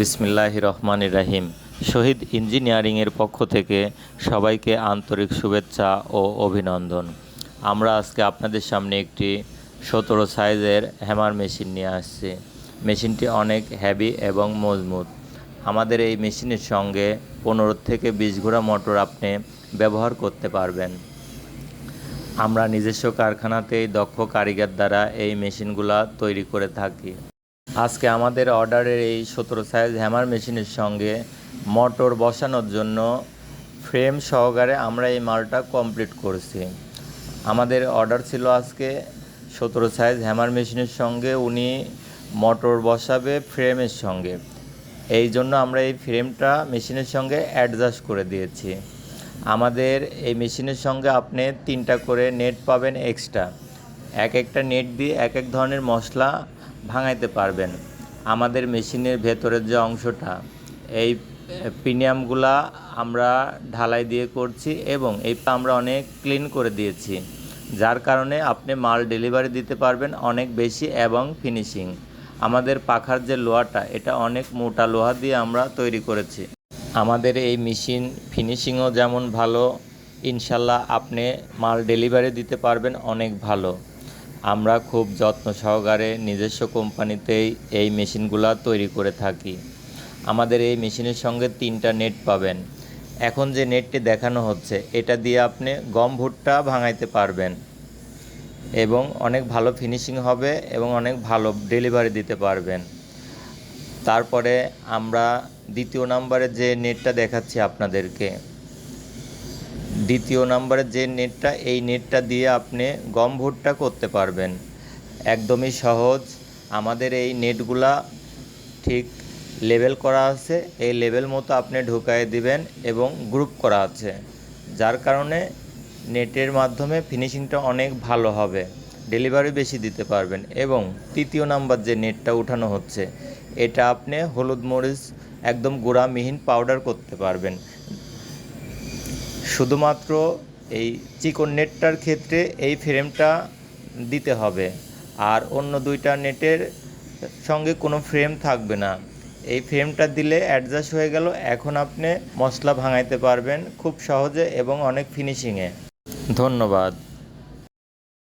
বিসমিল্লাহ রহমান রাহিম। শহীদ ইঞ্জিনিয়ারিংয়ের পক্ষ থেকে সবাইকে আন্তরিক শুভেচ্ছা ও অভিনন্দন। আমরা আজকে আপনাদের সামনে একটি সতেরো সাইজের হ্যামার মেশিন নিয়ে আসছি। মেশিনটি অনেক হ্যাভি এবং মজবুত। আমাদের এই মেশিনের সঙ্গে পনেরো থেকে বিশ ঘোড়া মোটর আপনি ব্যবহার করতে পারবেন। আমরা নিজস্ব কারখানাতেই দক্ষ কারিগর দ্বারা এই মেশিনগুলা তৈরি করে থাকি। আজকে আমাদের অর্ডারের এই সতেরো সাইজ হ্যামার মেশিনের সঙ্গে মোটর বসানোর জন্য ফ্রেম সহকারে আমরা এই মালটা কমপ্লিট করেছি। আমাদের অর্ডার ছিল আজকে সতেরো সাইজ হ্যামার মেশিনের সঙ্গে, উনি মোটর বসাবে ফ্রেমের সঙ্গে। এই জন্য আমরা এই ফ্রেমটা মেশিনের সঙ্গে অ্যাডজাস্ট করে দিয়েছি। আমাদের এই মেশিনের সঙ্গে আপনি তিনটা করে নেট পাবেন এক্সট্রা। এক একটা নেট দিয়ে এক এক ধরনের মশলা ভাঙাইতে পারবেন। আমাদের মেশিনের ভেতরের যে অংশটা, এই প্রিমিয়ামগুলা আমরা ঢালাই দিয়ে করছি এবং এই আমরা অনেক ক্লিন করে দিয়েছি, যার কারণে আপনি মাল ডেলিভারি দিতে পারবেন অনেক বেশি এবং ফিনিশিং। আমাদের পাখার যে লোহাটা, এটা অনেক মোটা লোহা দিয়ে আমরা তৈরি করেছি। আমাদের এই মেশিন ফিনিশিংও যেমন ভালো, ইনশাল্লাহ আপনি মাল ডেলিভারি দিতে পারবেন অনেক ভালো। আমরা খুব যত্ন সহকারে নিজস্ব কোম্পানিতেই এই মেশিনগুলো তৈরি করে থাকি। আমাদের এই মেশিনের সঙ্গে তিনটা নেট পাবেন। এখন যে নেটটি দেখানো হচ্ছে, এটা দিয়ে আপনি গম ভুট্টা ভাঙাইতে পারবেন এবং অনেক ভালো ফিনিশিং হবে এবং অনেক ভালো ডেলিভারি দিতে পারবেন। তারপরে আমরা দ্বিতীয় নম্বরে যে নেটটা দেখাচ্ছি আপনাদেরকে দ্বিতীয় নম্বরে যে নেটটা, এই নেটটা দিয়ে আপনি গম ভুট্টা করতে পারবেন। একদমই সহজ। আমাদের এই নেটগুলা ঠিক লেবেল করা আছে। এই লেবেল মতো আপনি ঢুকায় দিবেন এবং গ্রুপ করা আছে। যার কারণে নেটের মাধ্যমে ফিনিশিংটা অনেক ভালো হবে। ডেলিভারি বেশি দিতে পারবেন। এবং তৃতীয় নাম্বার যে নেটটা উঠানো হচ্ছে, এটা আপনি হলুদ মরিচ, একদম গুঁড়া মিহিন পাউডার করতে পারবেন। শুধুমাত্র এই চিকন নেটটার ক্ষেত্রে এই ফ্রেমটা দিতে হবে। আর অন্য দুইটা নেটের সঙ্গে কোনো ফ্রেম থাকবে না। এই ফ্রেমটা দিলে অ্যাডজাস্ট হয়ে গেল। এখন আপনি মশলা ভাঙাইতে পারবেন খুব সহজে এবং অনেক ফিনিশিংয়ে। ধন্যবাদ।